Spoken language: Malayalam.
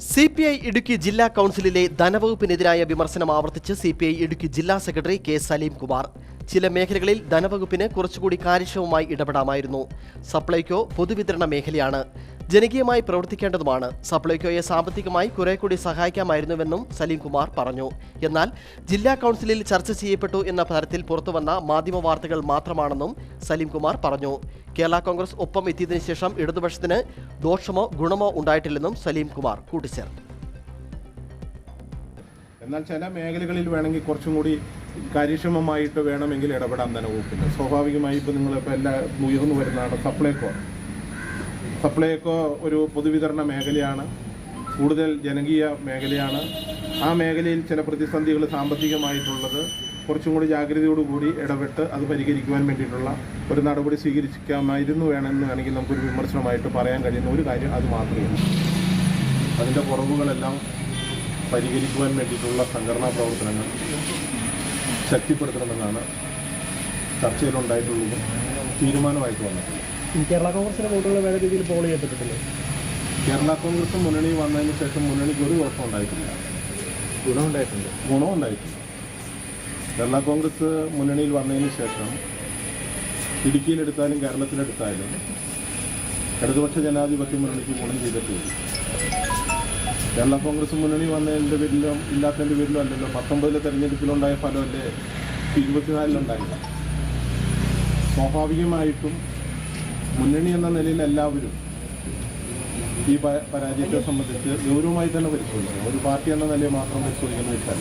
സി പി ഐ ഇടുക്കി ജില്ലാ കൗൺസിലിലെ ധനവകുപ്പിനെതിരായ വിമർശനം ആവർത്തിച്ച് സി പി ഐ ഇടുക്കി ജില്ലാ സെക്രട്ടറി കെ സലീം കുമാർ. ചില മേഖലകളിൽ ധനവകുപ്പിന് കുറച്ചുകൂടി കാര്യക്ഷമമായി ഇടപെടാമായിരുന്നു. സപ്ലൈകോ പൊതുവിതരണ മേഖലയാണ്. ജനകീയമായി പ്രവർത്തിക്കേണ്ടതുമാണ്. സപ്ലൈകോയെ സാമ്പത്തികമായി കുറെ കൂടി സഹായിക്കാമായിരുന്നുവെന്നും സലീം കുമാർ പറഞ്ഞു. എന്നാൽ ജില്ലാ കൗൺസിലിൽ ചർച്ച ചെയ്യപ്പെട്ടു എന്ന തരത്തിൽ പുറത്തുവന്ന മാധ്യമ വാർത്തകൾ മാത്രമാണെന്നും സലീം കുമാർ പറഞ്ഞു. കേരള കോൺഗ്രസ് ഒപ്പം എത്തിയതിനു ശേഷം ഇടതുപക്ഷത്തിന് ദോഷമോ ഗുണമോ ഉണ്ടായിട്ടില്ലെന്നും സലീം കുമാർ കൂട്ടിച്ചേർത്തു. എന്നാൽ ചില മേഖലകളിൽ വേണമെങ്കിൽ കുറച്ചും കൂടി കാര്യക്ഷമമായിട്ട് വേണമെങ്കിൽ ഇടപെടാൻ തന്നെ വകുപ്പില്ല. സ്വാഭാവികമായി ഇപ്പോൾ നിങ്ങളിപ്പോൾ എല്ലാ ഉയർന്നു വരുന്നതാണ് സപ്ലൈകോ. സപ്ലൈകോ ഒരു പൊതുവിതരണ മേഖലയാണ് കൂടുതൽ ജനകീയ മേഖലയാണ്. ആ മേഖലയിൽ ചില പ്രതിസന്ധികൾ സാമ്പത്തികമായിട്ടുള്ളത് കുറച്ചും കൂടി ജാഗ്രതയോടുകൂടി ഇടപെട്ട് അത് പരിഹരിക്കുവാൻ വേണ്ടിയിട്ടുള്ള ഒരു നടപടി സ്വീകരിക്കാമായിരുന്നു വേണമെന്ന് വേണമെങ്കിൽ നമുക്കൊരു വിമർശനമായിട്ട് പറയാൻ കഴിയുന്ന ഒരു കാര്യം അത് മാത്രമേ അതിന്റെ കുറവുകളെല്ലാം പരിഹരിക്കുവാൻ വേണ്ടിയിട്ടുള്ള സംഘടനാ പ്രവർത്തനങ്ങൾ ശക്തിപ്പെടുത്തണമെന്നാണ് ചർച്ചയിലുണ്ടായിട്ടുള്ളതും തീരുമാനമായിട്ട് വന്നിട്ടുള്ളത്. കേരള കോൺഗ്രസിന്റെ വോട്ടുകൾ വേറെ രീതിയിൽ പോൾ ചെയ്യപ്പെട്ടിട്ടില്ലേ? കേരള കോൺഗ്രസ് മുന്നണി വന്നതിന് ശേഷം മുന്നണിക്ക് ഒരു കുഴപ്പം ഉണ്ടായിട്ടില്ല. ഗുണമുണ്ടായിട്ടുണ്ട്. ഗുണം ഉണ്ടായിട്ടുണ്ട് കേരള കോൺഗ്രസ് മുന്നണിയിൽ വന്നതിന് ശേഷം ഇടുക്കിയിലെടുത്താലും കേരളത്തിലെടുത്താലും ഇടതുപക്ഷ ജനാധിപത്യ മുന്നണിക്ക് ഗുണം ചെയ്തിട്ടുണ്ട് കേരള കോൺഗ്രസ് മുന്നണി വന്നതിന്റെ പേരിലും ഇല്ലാത്തതിന്റെ പേരിലും അല്ലല്ലോ പത്തൊമ്പതിലെ തെരഞ്ഞെടുപ്പിലുണ്ടായ ഫലമല്ലേ ഇരുപത്തിനാലിലുണ്ടായില്ല സ്വാഭാവികമായിട്ടും മുന്നണി എന്ന നിലയിൽ എല്ലാവരും ഈ പരാജയത്തെ സംബന്ധിച്ച് ഗൗരവമായി തന്നെ പരിശോധിക്കണം. ഒരു പാർട്ടി എന്ന നിലയിൽ മാത്രം പരിശോധിക്കുന്ന വെച്ചാൽ